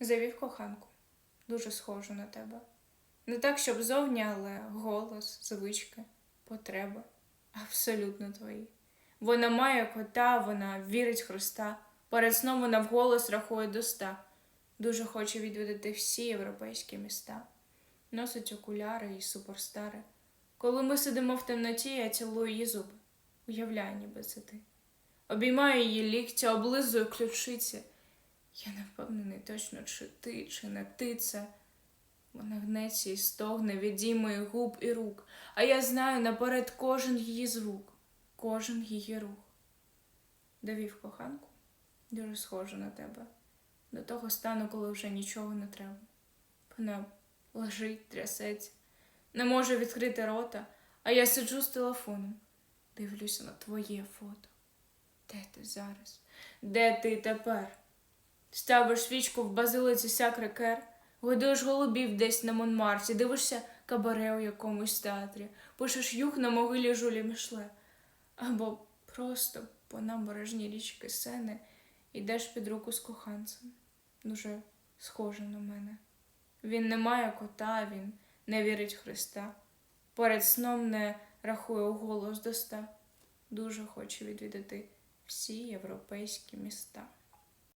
Завів коханку, дуже схожу на тебе. Не так, щоб зовні, але голос, звички, потреби абсолютно твої. Вона має кота, вона вірить в Христа. Перед сном вона вголос рахує до ста. Дуже хоче відвідати всі європейські міста. Носить окуляри і суперстари. Коли ми сидимо в темноті, я цілую її зуби. Уявляю, ніби це ти. Обіймаю її ліктя, облизую ключиці. Я не впевнений точно, чи ти, чи не ти це. Вона гнеться і стогне від дій моїх губ і рук, а я знаю наперед кожен її звук, кожен її рух. Довів коханку, дуже схожа на тебе, до того стану, коли вже нічого не треба. Вона лежить, трясеться, не може відкрити рота, а я сиджу з телефоном, дивлюся на твоє фото. Де ти зараз? Де ти тепер? Ставиш свічку в базилиці сакрекер, годуєш голубів десь на Монмарті, дивишся кабаре у якомусь театрі, пишеш юг на могилі Жулі Мішле, або просто по набережній річки Сени йдеш під руку з коханцем. Дуже схоже на мене. Він не має кота, він не вірить в Христа. Перед сном не рахує голос до ста. Дуже хоче відвідати всі європейські міста.